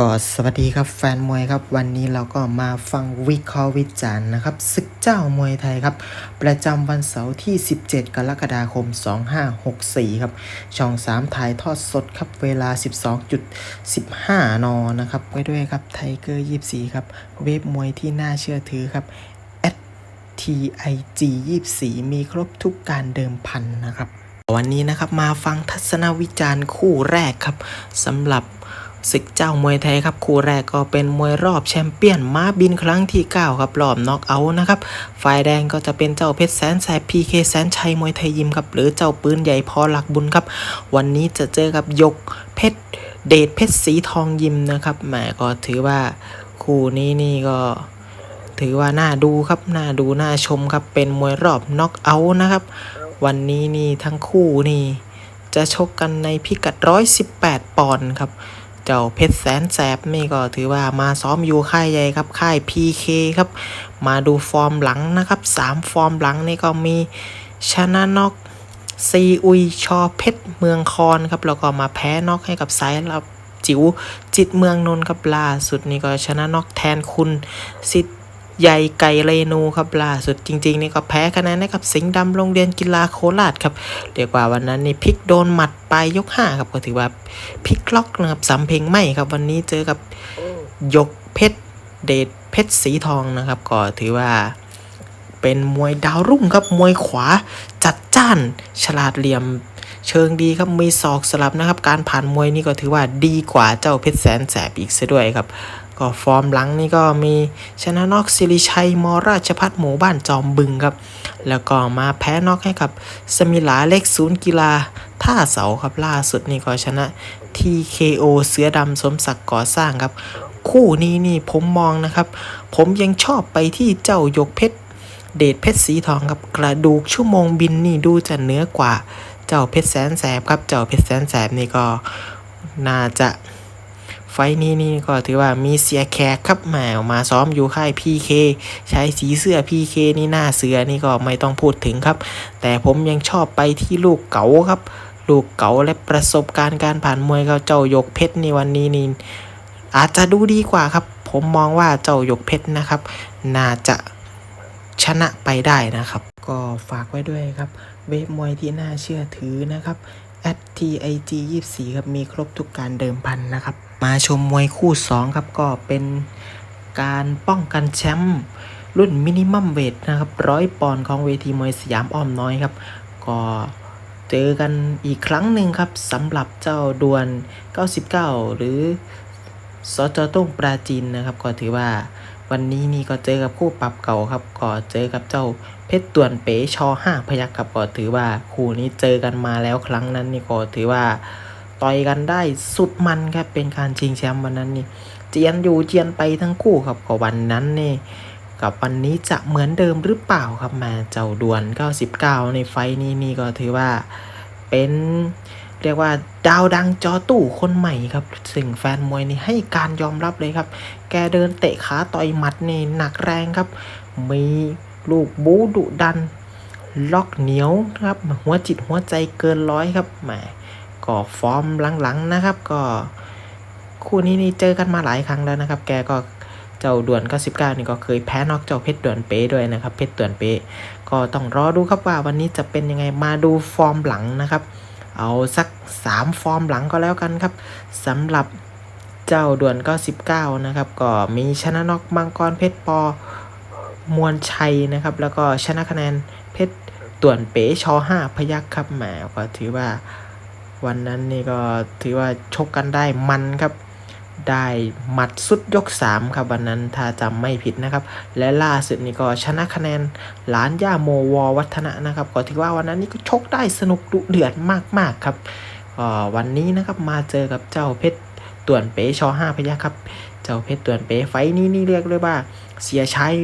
ก็สวัสดีครับแฟนมวยครับ วันนี้เราก็มาฟังวิเคราะห์วิจารณ์นะครับศึกเจ้ามวยไทยครับ ประจำวันเสาร์ที่ 17 กรกฎาคม 2564 ครับ ช่อง 3 ถ่ายทอดสดครับ เวลา 12.15 น นะครับไว้ด้วยครับไทเกอร์ 24 ครับ เว็บมวยที่น่าเชื่อถือครับ TIG 24 มีครบทุกการเดิมพันนะครับ วันนี้นะครับมาฟังทัศนวิจารณ์คู่แรกครับสำหรับ ศึกเจ้ามวยไทยครับคู่แรกก็เป็นมวยรอบแชมเปี้ยนม้าบินครั้งที่ 9 ครับรอบน็อกเอาท์นะครับฝ่ายแดงก็จะเป็นเจ้าเพชรแสนแสบพีเคแสนชัยมวยไทยยิมครับหรือเจ้าปืนใหญ่พอหลักบุญครับ วันนี้จะเจอกับยกเพชรเดชเพชรสีทองยิมนะครับแหมก็ถือว่าคู่นี้นี่ก็ถือว่าน่าดูครับน่าดูน่าชมครับเป็นมวยรอบน็อกเอาท์นะครับ วันนี้นี่ทั้งคู่นี่จะชกกันในพิกัด 118 ปอนด์ครับ เจ้าเพชรแสนแสบนี่ก็ถือว่ามาซ้อมอยู่ค่ายใหญ่ครับค่าย PK ครับ มาดูฟอร์มหลังนะครับ 3 ฟอร์มหลังนี่ก็มีชนะน็อกซีอุยชอเพชรเมืองคอนครับแล้วก็มาแพ้น็อกให้กับสายรับจิ๋วจิตเมืองนนท์ครับล่าสุดนี่ก็ชนะน็อกแทนคุณสิทธิ ใหญ่ไก่เรนูครับล่าสุดจริงๆนี่ก็แพ้คะแนนให้กับสิงห์ดำโรงเรียนกีฬาโคราชครับเรียกว่าวันนั้นนี่พลิกโดนหมัดไปยยกห้าครับก็ถือว่าพลิกล็อกนะครับสำเพ็งไม่ครับวันนี้เจอกับยกเพชรเดชเพชรสีทองนะครับ ก็ถือว่าเป็นมวยดาวรุ่งครับมวยขวาจัดจ้านฉลาดเหลี่ยมเชิงดีครับมีศอกสลับนะครับ การผ่านมวยนี่ก็ถือว่าดีกว่าเจ้าเพชรแสนแสบอีกซะด้วยครับ ก็ฟอร์มหลังนี่ก็มีชนะนอกสิริชัยมราชพัฒหมู่บ้านจอมบึงครับ แล้วก็มาแพ้นอกให้กับสมิลาเล็กศูนย์กีฬาท่าเสาครับล่าสุดนี่ก็ชนะ TKO เสือดำสมศักดิ์ก่อสร้างครับ คู่นี้นี่ผมมองนะครับ ผมยังชอบไปที่เจ้ายกเพชรเดชเพชรสีทองครับกระดูกชั่วโมงบินนี่ดูจะเนื้อกว่า เจ้าเพชรแสนแสบครับ เจ้าเพชรแสนแสบนี่ก็น่าจะ ไฟนี้นี่ก็ถือว่ามีเสียแขกครับแหมมาซ้อมอยู่ค่าย PK ใช้สีเสื้อ PK นี่หน้าเสือนี่ก็ไม่ต้องพูดถึงครับ แต่ผมยังชอบไปที่ลูกเก๋าครับ ลูกเก๋าและประสบการณ์การผ่านมวยเขาเจ้ายกเพชรในวันนี้นี่อาจจะดูดีกว่าครับ ผมมองว่าเจ้ายกเพชรนะครับ น่าจะชนะไปได้นะครับ ก็ฝากไว้ด้วยครับ เว็บมวยที่น่าเชื่อถือนะครับ @TIG 24ครับมีครบทุกการเดิมพันนะครับ มาชมมวยคู่ 2 ครับก็เป็นการป้องกันแชมป์รุ่นมินิมัมเวทนะครับร้อยปอนด์ของเวทีมวยสยามอ้อมน้อยครับ ก็เจอกันอีกครั้งหนึ่งครับสำหรับเจ้าดวล99 หรือสจต้งปราจีนนะครับ ก็ถือว่าวันนี้นี่ก็เจอกับคู่ปรับเก่าครับ ก็เจอกับเจ้า เพชรต่วนเป๋ชอห้าพยักครับก็ถือว่าคู่นี้เจอกันมาแล้วครั้งนั้นนี่ก็ถือว่าต่อยกันได้สุดมันครับเป็นการชิงแชมป์วันนั้นนี่เจียนอยู่เจียนไปทั้งคู่ครับก็วันนั้นนี่กับวันนี้จะเหมือนเดิมหรือเปล่าครับมาเจ้าดวน 99 ในไฟนี้นี่ก็ถือว่าเป็นเรียกว่าดาวดังจอตู้คนใหม่ครับสิ่งแฟนมวยนี่ให้การยอมรับเลยครับ แกเดินเตะขาต่อยหมัดนี่หนักแรงครับ มี ลูกบูดุดัน ล็อกเหนียวครับหัวจิตหัวใจเกินร้อยครับแหมก็ฟอร์มหลังๆนะครับ ก็คู่นี้นี่เจอกันมาหลายครั้งแล้วนะครับ แกก็เจ้าด่วน99นี่ก็เคยแพ้นอกเจ้าเพชรด่วนเป๊ด้วยนะครับ เพชรด่วนเป๊ก็ต้องรอดูครับว่าวันนี้จะเป็นยังไงมาดูฟอร์มหลังนะครับ เอาสัก 3 ฟอร์มหลังก็แล้วกันครับสำหรับเจ้าด่วนก็19นะครับ ก็มีชนะนอกมังกรเพชรปอ มวลชัยนะครับ แล้วก็ชนะคะแนนเพชรต่วนเป๋ชอห้าพยักครับแหมก็ถือว่าวันนั้นนี่ก็ถือว่าชกกันได้มันครับ ได้หมัดสุดยก 3 ครับวันนั้นถ้าจำไม่ผิดนะครับ และล่าสุดนี่ก็ชนะคะแนนหลานย่าโมวอวัฒนะนะครับ ก็ถือว่าวันนั้นนี่ก็ชกได้สนุกดุเดือดมาก ๆ ครับวันนี้นะครับมาเจอกับเจ้าเพชรต่วนเป๋ชอห้าพยักครับ เจ้าเพชรต่วนเป๋ไฟนี้นี่เรียกเลยว่า เสียชัย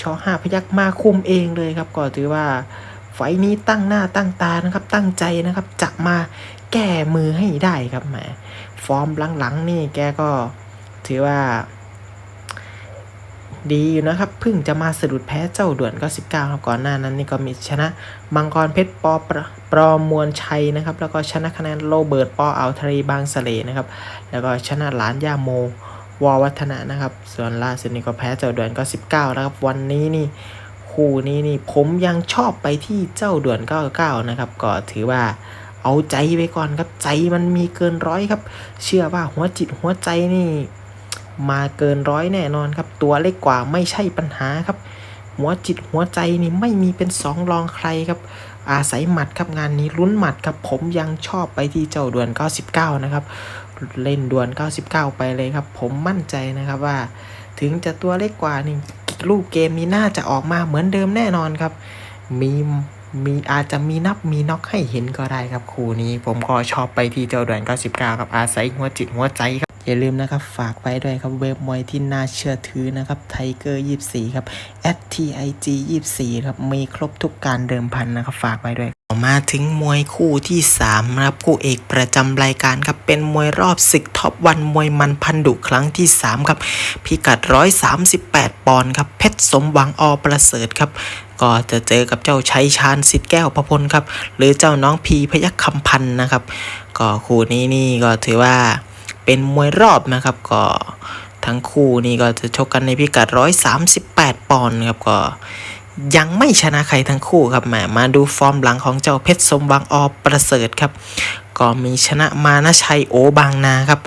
ชอห้าพยักมาคุมเองเลยครับ ก็ถือว่าไฟนี้ตั้งหน้าตั้งตานะครับ ตั้งใจนะครับจะมาแก้มือให้ได้ครับแหมฟอร์มหลังๆนี่แกก็ถือว่า ดีอยู่นะครับเพิ่งจะมาสะดุดแพ้เจ้าด่วนก็19ครับก่อนหน้านั้นนี่ก็มีชนะมังกรเพชรปอปรปรอมวลชัยนะครับ แล้วก็ชนะคะแนนโรเบิร์ตปอเอาทะเลบางสะเลนะครับ แล้วก็ชนะหลานย่าโม วอวัฒนะนะครับ ส่วนล่าสุดนี่ก็แพ้เจ้าด่วนก็ 19 นะครับ วันนี้นี่คู่นี้นี่ผมยังชอบไปที่เจ้าด่วน 99 นะครับ ก็ถือว่าเอาใจไปก่อนครับใจมันมีเกินร้อยครับ เชื่อว่าหัวจิตหัวใจนี่มาเกินร้อยแน่นอนครับ ตัวเล็กกว่าไม่ใช่ปัญหาครับ หัวจิตหัวใจนี่ไม่มีเป็นสองรองใครครับ อาศัยหมัดครับงานนี้ลุ้นหมัดครับผมยังชอบไปที่เจ้าด่วน 99 นะครับ เล่นด่วน 99 ไปเลยครับ ผมมั่นใจนะครับว่า ถึงจะตัวเล็กกว่านี่รูปเกมนี้น่าจะออกมาเหมือนเดิมแน่นอนครับ มีมีอาจจะมีนับมีน็อกให้เห็นก็ได้ครับคู่นี้ ผมก็ชอบไปที่เจ้าด่วน 99 ครับอาศัยหัวจิตหัวใจครับอย่าลืมนะครับ ฝากไว้ด้วยครับเว็บมวยที่น่าเชื่อถือนะครับไทเกอร์24ครับ @tig 24ครับมีครบทุกการเดิมพันนะครับ ฝากไว้ด้วย มาถึงมวยคู่ที่3นะครับคู่เอกประจำรายการครับเป็นมวยรอบศึกท็อปวันมวยมันพันดุครั้งที่3ครับพิกัด 138 ปอนด์ครับเพชรสมหวังอประเสริฐครับก็จะเจอกับเจ้าชัยชาญสิทธิ์แก้วประพลครับ หรือเจ้าน้องพีพยัคฆ์คำพันนะครับ ก็คู่นี้นี่ก็ถือว่าเป็นมวยรอบนะครับ ก็ทั้งคู่นี่ก็จะชกกันในพิกัด 138 ปอนด์ครับก็ ยังไม่ชนะใครทั้งคู่ครับแหมมาดูฟอร์มหลังของเจ้าเพชรสมวังอประเสริฐครับ ก็มีชนะมานะชัยโอบางนาครับ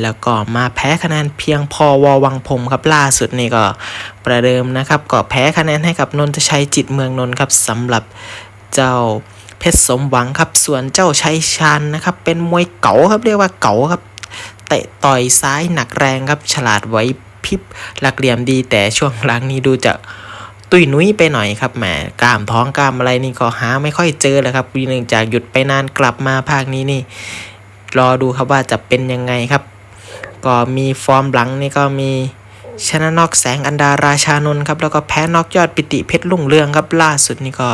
แล้วก็มาแพ้คะแนนเพียงพอวอวังพรมครับล่าสุดนี่ก็ประเดิมนะครับก็แพ้คะแนนให้กับนนทชัยจิตเมืองนนท์ครับสำหรับเจ้าเพชรสมหวังครับส่วนเจ้าชัยชานนะครับ เป็นมวยเก๋าครับเรียกว่าเก๋าครับเตะต่อยซ้ายหนักแรงครับฉลาดไหวพริบหลักเหลี่ยมดีแต่ช่วงหลังนี้ดูจะ ตุยนุ้ยไปหน่อยครับแหมกล้ามท้องกล้ามอะไรนี่ก็หาไม่ค่อยเจอเลยครับเนื่องจากหยุดไปนานกลับมาภาคนี้นี่ รอดูครับว่าจะเป็นยังไงครับ ก็มีฟอร์มหลังนี่ก็มีชนะนอกแสงอันดาราชานนท์ครับแล้วก็แพ้นอกยอดปิติเพชรลุ่งเรืองครับล่าสุดนี่ก็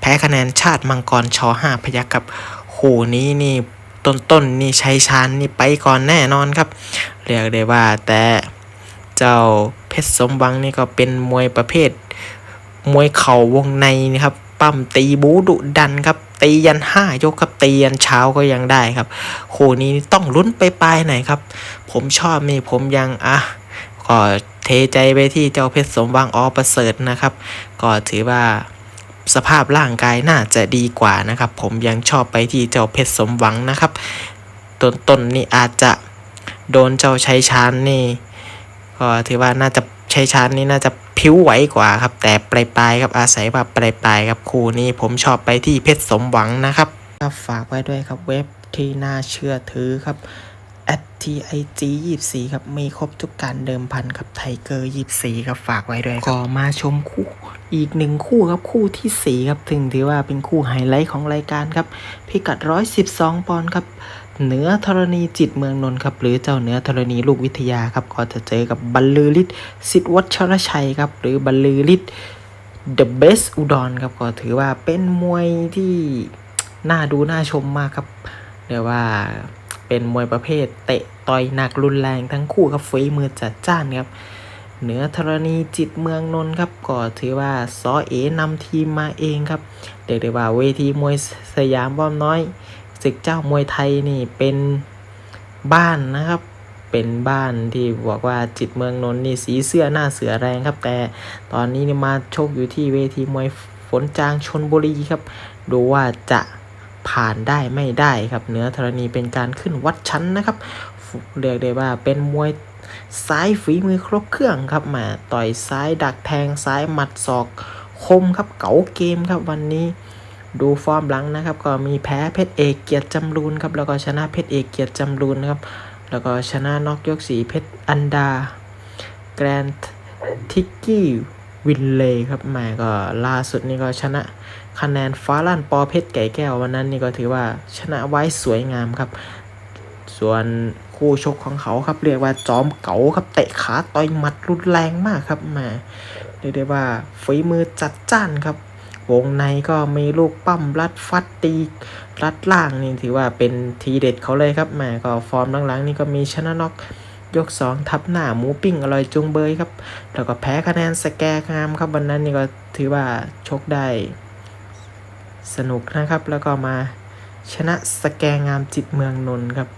แพ้คะแนนชาติมังกรชอห้าพยักครับโหนี้นี่ต้นๆนนี่ชัยชานนี่ไปก่อนแน่นอนครับ เรียกได้ว่าแต่เจ้าเพชรสมหวังนี่ก็เป็นมวยประเภท มวยเข่าวงในนะครับปั้มตีบูดุดันครับตียันห้ายกครับตียันเช้าก็ยังได้ครับคู่นี้ต้องลุ้นไปปลายหน่อยครับ ผมชอบนี่ผมยังอะก็เทใจไปที่เจ้าเพชรสมวังออประเสริฐนะครับ ก็ถือว่าสภาพร่างกายน่าจะดีกว่านะครับ ผมยังชอบไปที่เจ้าเพชรสมหวังนะครับต้นๆนนี่อาจจะโดนเจ้าชัยชานนี่ก็ถือว่าน่าจะชัยชาญนี่น่าจะ ผิวไหวกว่าครับ แต่ปลายๆครับอาศัยว่าปลายๆครับคู่นี้ผมชอบไปที่เพชรสมหวังนะครับฝากไว้ด้วยครับเว็บที่น่าเชื่อถือครับ @tig 24ครับ มีครบทุกการเดิมพันครับไทเกอร์24ครับฝากไว้ด้วยก็มาชมคู่อีกหนึ่งคู่ครับคู่ทีสี่4ครับถึงถือว่าเป็นคู่ไฮไลท์ของรายการครับพิกัด 112 ปอนด์ครับ เหนือธรณีจิตเมืองนนท์ครับหรือเจ้าเหนือธรณีลูกวิทยาครับก็จะเจอกับบรรลือฤทธิ์สิทธิวัชรชัยครับหรือบรรลือฤทธิ์ The Best อุดรครับก็ถือว่าเป็นมวยที่น่าดูน่าชมมากครับเรียกว่าเป็นมวยประเภทเตะต่อยหนักรุนแรงทั้งคู่ครับฝีมือจัดจ้านครับเหนือธรณีจิตเมืองนนท์ครับก็ถือว่าซอเอนำทีมมาเองครับเรียกได้ว่าเวทีมวยสยามบ้อมน้อย ศึกเจ้ามวยไทยนี่เป็นบ้านนะครับ เป็นบ้านที่บอกว่าจิตเมืองนนท์นี่สีเสื้อหน้าเสือแรงครับ แต่ตอนนี้นี่มาโชคอยู่ที่เวทีมวยฝนจางชนบุรีครับ ดูว่าจะผ่านได้ไม่ได้ครับเนื้อธรณีเป็นการขึ้นวัดชั้นนะครับเรียกได้ว่าเป็นมวยซ้ายฝีมือครบเครื่องครับมาต่อยซ้ายดักแทงซ้ายหมัดศอกคมครับเก๋าเกมครับวันนี้ ดูฟอร์มหลังนะครับ ก็มีแพ้เพชรเอกเกียรติจำรูนครับแล้วก็ชนะเพชรเอกเกียรติจำรูนนะครับแล้วก็ชนะน็อกยกสีเพชรอันดา แกรนทิกกี้วินเลย์ครับแหมก็ล่าสุดนี่ก็ชนะคะแนนฟ้าลั่นปอเพชรไก่แก้ววันนั้นนี่ก็ถือว่าชนะไว้สวยงามครับ ส่วนคู่ชกของเขาครับเรียกว่าจอมเก๋าครับเตะขาต่อยหมัดรุนแรงมากครับแหมเรียกได้ว่าฝีมือจัดจ้านครับ วงในก็มีลูกปั้มรัดฟัดตีรัดล่างนี่ถือว่าเป็นทีเด็ดเขาเลยครับแหมก็ฟอร์มหลังๆนี่ก็มีชนะน็อกยก 2 ทับหน้าหมูปิ้งอร่อยจุงเบยครับ แล้วก็แพ้คะแนนสแกงามครับวันนั้นนี่ก็ถือว่าชกได้สนุกนะครับ แล้วก็มาชนะสแกงามจิตเมืองนนท์ครับ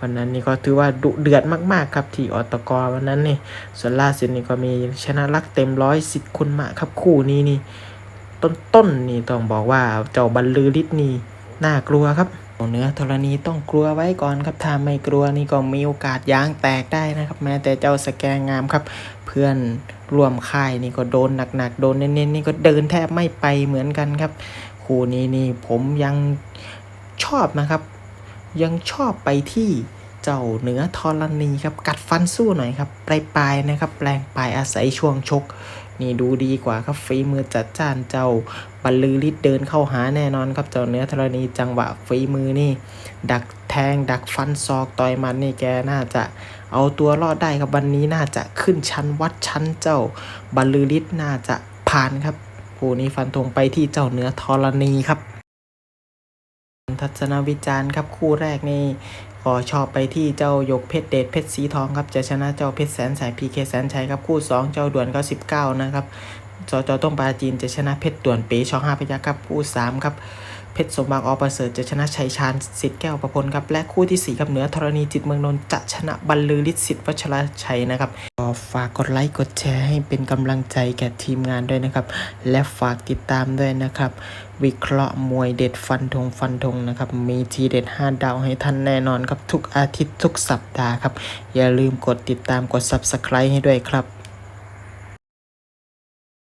วันนั้นนี่ก็ถือว่าดุเดือดมากๆครับที่อตกวันนั้นนี่ส่วนล่าสุดนี่ก็มีชนะลักเต็มร้อยสิทธิ์คุณมะครับคู่นี้นี่ ต้นๆนี่ต้องบอกว่าเจ้าบรรลือฤทธิ์นี่น่ากลัวครับเนื้อธรณีต้องกลัวไว้ก่อนครับ ถ้าไม่กลัวนี่ก็มีโอกาสยางแตกได้นะครับ แม้แต่เจ้าสแกงงามครับ เพื่อนร่วมค่ายนี่ก็โดนหนักๆ โดนเน้นๆนี่ก็เดินแทบไม่ไปเหมือนกันครับ คู่นี้นี่ผมยังชอบนะครับ ยังชอบไปที่เจ้าเหนือธรณีครับ กัดฟันสู้หน่อยครับปลายปลายๆนะครับ แปลงปลายอาศัยช่วงชก นี่ดูดีกว่าครับฝีมือจัดจ้านเจ้าบรรลือฤทธิ์เดินเข้าหาแน่นอนครับเจ้าเนื้อธรณีจังหวะฝีมือนี่ ดักแทงดักฟันซอกต่อยมันนี่แกน่าจะเอาตัวรอดได้ครับวันนี้น่าจะขึ้นชั้นวัดชั้นเจ้าบรรลือฤทธิ์น่าจะผ่านครับผู้นี้ฟันธงไปที่เจ้าเนื้อธรณีครับ ทัศนวิจารณ์ครับคู่แรกนี่ขอชอบไปที่เจ้าหยกเพชรเดชเพชรสีทองครับจะชนะเจ้าเพชรแสนสายพีเคแสนชัยครับคู่ 2 เจ้าด่วนก็19 นะครับจอจอต้องปลาจีนจะชนะเพชรด่วนเป๋ช่องห้าพยักครับคู่ 3 ครับ เพชรสมบัติอประเสริฐจะชนะชัยชาญสิทธิ์แก้วประพลครับและคู่ทีสี่4ครับเหนือธรณีจิตเมืองนนท์จะชนะบรรลือฤทธิ์สิทธิ์วัชรชัยนะครับก็ฝากกดไลค์กดแชร์ให้เป็นกำลังใจแก่ทีมงานด้วยนะครับ และฝากติดตามด้วยนะครับ วิเคราะห์มวยเด็ดฟันธงฟันธงนะครับ มีทีเด็ด 5 ดาวให้ท่านแน่นอนครับทุกอาทิตย์ทุกสัปดาห์ครับ อย่าลืมกดติดตามกด Subscribe ให้ด้วยครับ